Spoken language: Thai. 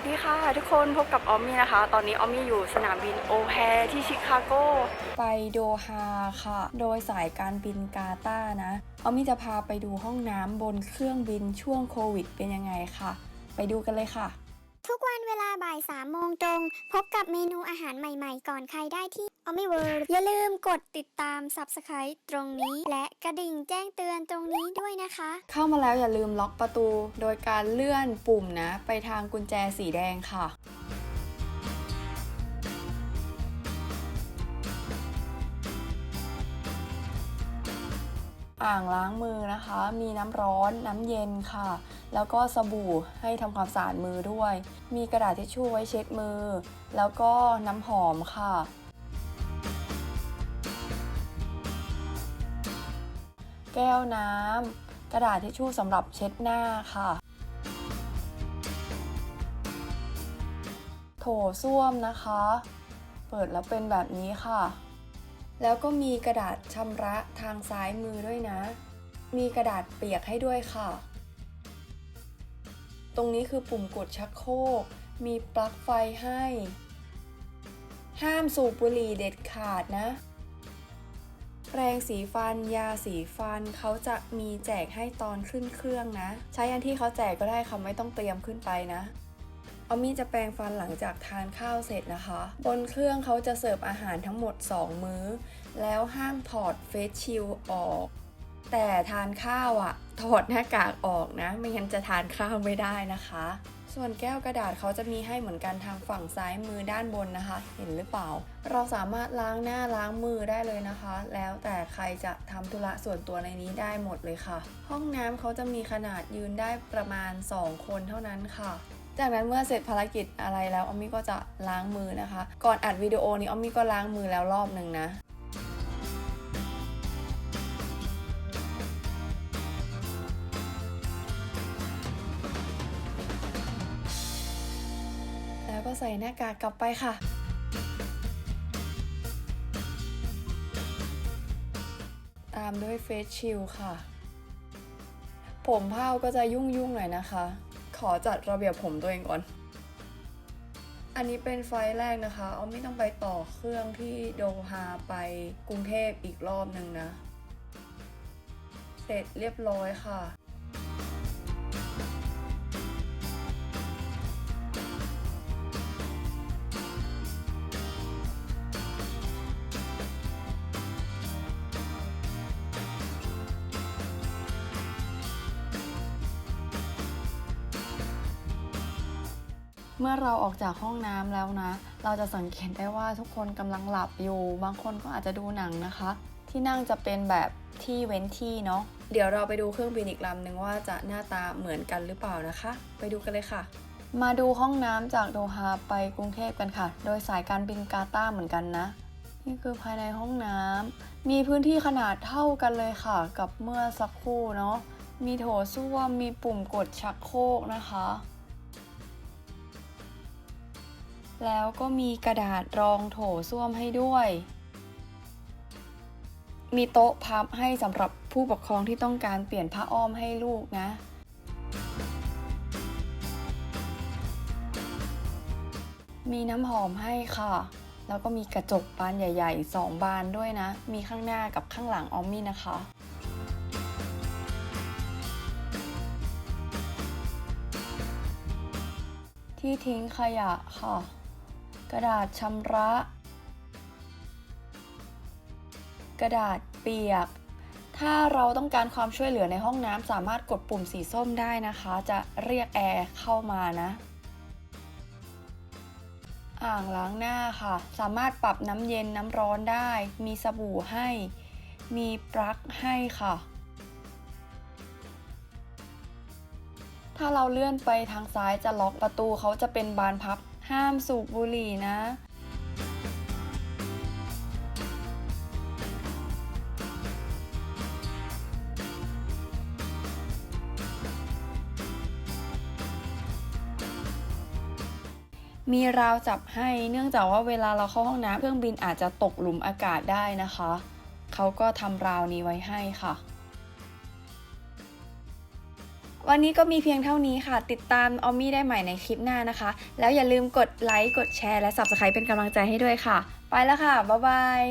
วัสดีค่ะ ทุกคนพบกับออมมี่นะคะ ตอนนี้ออมมี่อยู่สนามบินโอแฮที่ชิคาโก ไปโดฮาค่ะ โดยสายการบินกาตานะ ออมมี่จะพาไปดูห้องน้ำบนเครื่องบินช่วงโควิดเป็นยังไงค่ะ ไปดูกันเลยค่ะ ทุกวันเวลาบ่าย3โมงตรง พบกับเมนูอาหารใหม่ๆ ก่อนใครได้ที่ o m i w o r l d อย่าลืมกดติดตาม Subscribe ตรงนี้ และกระดิ่งแจ้งเตือนตรงนี้ด้วยนะคะ เข้ามาแล้วอย่าลืมล็อกประตู โดยการเลื่อนปุ่มนะ ไปทางกุญแจสีแดงค่ะอ่างล้างมือนะคะ มีน้ำร้อนน้ำเย็นค่ะ แล้วก็สบู่ให้ทำความสะอาดมือด้วย มีกระดาษทิชชู่ไว้เช็ดมือ แล้วก็น้ำหอมค่ะ แก้วน้ำกระดาษทิชชู่สำหรับเช็ดหน้าค่ะโถส้วมนะคะ เปิดแล้วเป็นแบบนี้ค่ะ แล้วก็มีกระดาษชำระทางซ้ายมือด้วยนะ มีกระดาษเปียกให้ด้วยค่ะ ตรงนี้คือปุ่มกดชักโครก มีปลั๊กไฟให้ ห้ามสูบบุหรี่เด็ดขาดนะ แปรงสีฟัน ยาสีฟันเขาจะมีแจกให้ตอนขึ้นเครื่องนะ ใช้อันที่เขาแจกก็ได้ค่ะไม่ต้องเตรียมขึ้นไปนะออมมี่จะแปรงฟันหลังจากทานข้าวเสร็จนะคะ บนเครื่องเขาจะเสิร์ฟอาหารทั้งหมด 2 มื้อ แล้วห้ามถอดเฟสชิลออก แต่ทานข้าวอะ่ะถอดหน้ากากออกนะ ไม่งั้นจะทานข้าวไม่ได้นะคะ ส่วนแก้วกระดาษเขาจะมีให้เหมือนกันทางฝั่งซ้ายมือด้านบนนะคะ เห็นหรือเปล่า เราสามารถล้างหน้าล้างมือได้เลยนะคะ แล้วแต่ใครจะทำธุระส่วนตัวในนี้ได้หมดเลยค่ะ ห้องน้ำเขาจะมีขนาดยืนได้ประมาณ 2 คนเท่านั้นค่ะจากนั้นเมื่อเสร็จภารกิจอะไรแล้วออมมี่ก็จะล้างมือนะคะ ก่อนอัดวิดีโอนี้ออมมี่ก็ล้างมือแล้วรอบหนึ่งนะ ใส่หน้ากากกลับไปค่ะ ตามด้วยเฟสชิลค่ะ ผมเผ้าก็จะยุ่งๆหน่อยนะคะ ขอจัดระเบียบผมตัวเองก่อน อันนี้เป็นไฟล์แรกนะคะ เอาไม่ต้องไปต่อเครื่องที่โดฮาไปกรุงเทพอีกรอบหนึ่งนะ เสร็จเรียบร้อยค่ะ เมื่อเราออกจากห้องน้ำแล้วนะ เราจะสังเกตได้ว่าทุกคนกำลังหลับอยู่ บางคนก็อาจจะดูหนังนะคะ ที่นั่งจะเป็นแบบที่เว้นที่เนาะ เดี๋ยวเราไปดูเครื่องบินอีกลำหนึ่งว่าจะหน้าตาเหมือนกันหรือเปล่านะคะ ไปดูกันเลยค่ะ มาดูห้องน้ำจากโดฮาไปกรุงเทพกันค่ะ โดยสายการบินกาตาเหมือนกันนะ นี่คือภายในห้องน้ำมีพื้นที่ขนาดเท่ากันเลยค่ะ กับเมื่อสักครู่เนาะ มีโถส้วม มีปุ่มกดชักโครกนะคะ แล้วก็มีกระดาษรองโถส้วมให้ด้วย มีโต๊ะพับให้สำหรับผู้ปกครองที่ต้องการเปลี่ยนผ้าอ้อมให้ลูกนะ มีน้ำหอมให้ค่ะ แล้วก็มีกระจกบานใหญ่ๆ2บานด้วยนะ มีข้างหน้ากับข้างหลังออมมี่นะคะที่ทิ้งขยะค่ะ กระดาษชำระ กระดาษเปียก ถ้าเราต้องการความช่วยเหลือในห้องน้ำสามารถกดปุ่มสีส้มได้นะคะ จะเรียกแอร์เข้ามานะ อ่างล้างหน้าค่ะ สามารถปรับน้ำเย็นน้ำร้อนได้ มีสบู่ให้ มีปลั๊กให้ค่ะถ้าเราเลื่อนไปทางซ้ายจะล็อกประตูเขาจะเป็นบานพับ ห้ามสูบบุหรี่นะ มีราวจับให้เนื่องจากว่าเวลาเราเข้าห้องน้ำเครื่องบินอาจจะตกหลุมอากาศได้นะคะ เขาก็ทำราวนี้ไว้ให้ค่ะ วันนี้ก็มีเพียงเท่านี้ค่ะ ติดตามออมมี่ได้ใหม่ในคลิปหน้านะคะ แล้วอย่าลืมกดไลค์ กดแชร์ และ Subscribe เป็นกำลังใจให้ด้วยค่ะ ไปแล้วค่ะ บ๊ายบาย